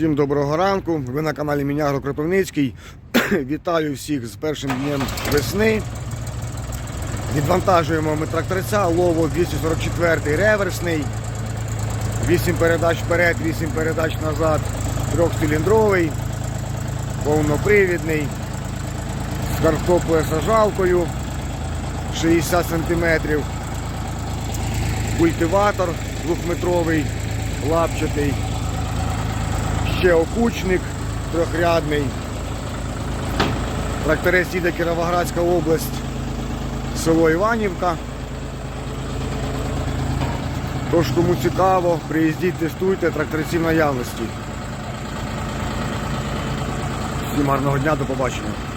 Всім доброго ранку. Ви на каналі Мінягро Кропивницький. Вітаю всіх з першим днем весни. Відвантажуємо ми тракторця, лово 244 реверсний. 8 передач вперед, 8 передач назад, трьохциліндровий, повнопривідний, з картоплею сажалкою 60 см. Культиватор двохметровий, лапчатий ще окучник трьохрядний. Тракторець їде Кіровоградська область, село Іванівка. Тож, кому цікаво, приїздіть, тестуйте тракторці в наявності. Всім гарного дня, до побачення.